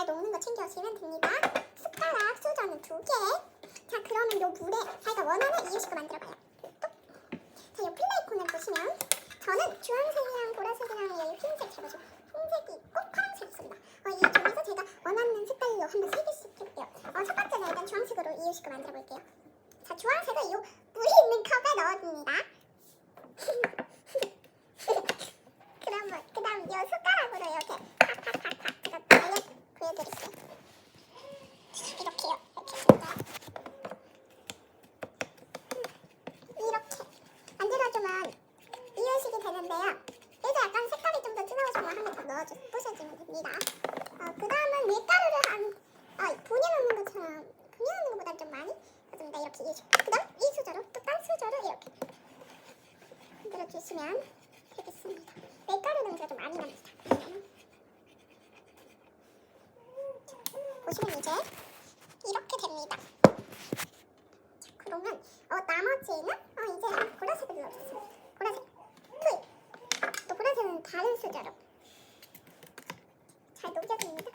잘 녹는 거 챙겨주시면 됩니다. 숟가락, 수저는 두 개. 자, 그러면 요 물에 자기가 원하는 이유식을 만들어봐요. 자, 요 플레이콘을 보시면 저는 주황색이랑 보라색이랑 여기 흰색 잡아주고 흰색이 있고 파란색이 있습니다. 어, 이 중에서 제가 원하는 색깔로 한번 세 개씩 해볼게요. 어, 첫 번째는 일단 주황색으로 이유식을 만들어 볼게요. 자, 주황색을 요 물이 있는 컵에 넣어줍니다. 그러면 그다음 요 숟가락으로 이렇게 팍팍팍팍 제가 알려 보여드릴게요. 이렇게요. 이렇게 진짜 이렇게 만들어주면 이유식이 되는데요. 이제 약간 색깔이 좀 더 진하고 싶으면 한 개 더 넣어주 부셔주면 됩니다. 어, 그 다음은 밀가루를 한 어, 분유 넣는 것처럼 분유 넣는 것보다 좀 많이 넣습니다. 이렇게. 그 다음 이 수저로 또 딴 수저로 이렇게 만들어 주시면 되겠습니다. 밀가루 냄새가 좀 많이 납니다. 보시면 이제 이렇게 됩니다. 자, 그러면 어, 나머지는 어, 이제 보라색을 넣어줬습니다. 보라색 투입. 또 보라색은 다른 수저로 잘 녹여줍니다.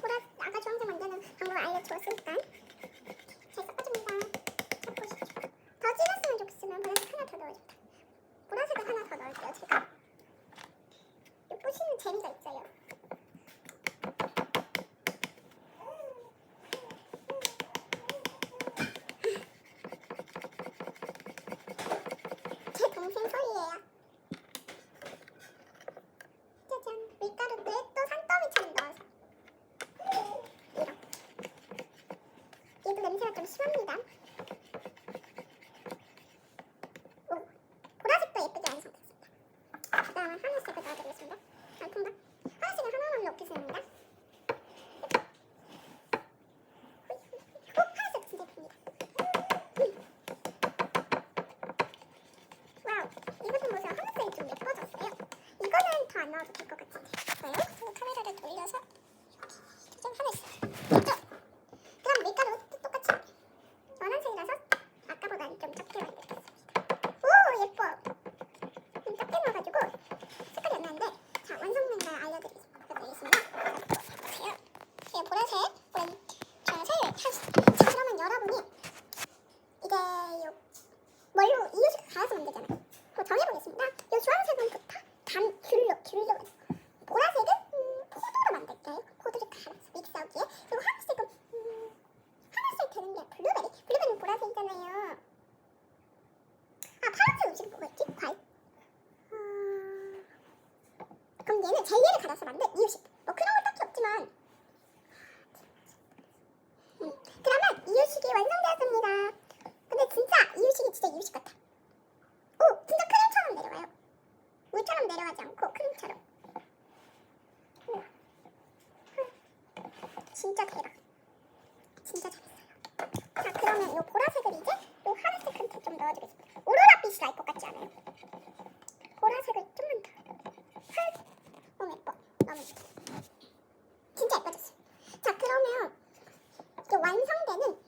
보라 아까 주황색 만드는 방법을 알려주었으니까 잘 섞어줍니다. 자, 보시죠. 더 진했으면 좋겠으면 보라색 하나 더 넣어줍니다. 보라색을 하나 더 넣을게요. 제가 이 뿌시는 재미가 있어요. ださい。 믹서기에 그리고 하늘색은 음, 하늘색 되는 게 블루베리. 블루베리는 보라색이잖아요. 아 파란색 음식 뭐였지? 과일. 아... 그럼 얘는 젤리를 갈아서 만든 이유식. 뭐 그런 건 딱히 없지만. 음, 그러면 이유식이 완성되었습니다. 근데 진짜 이유식이 진짜 이유식 같아. 오, 진짜 크림처럼 내려와요. 물처럼 내려가지 않고 크림처럼. 우와. 진짜 대박. 진짜 잘했어요. 자, 그러면 이 보라색을 이제 이 하늘색 한테 좀 넣어주겠습니다. 오로라 빛이 날 것 같지 않아요? 보라색을 좀만 더. 헐. 너무 예뻐. 너무 예뻐. 진짜 예뻐졌어요. 자, 그러면 이 완성되는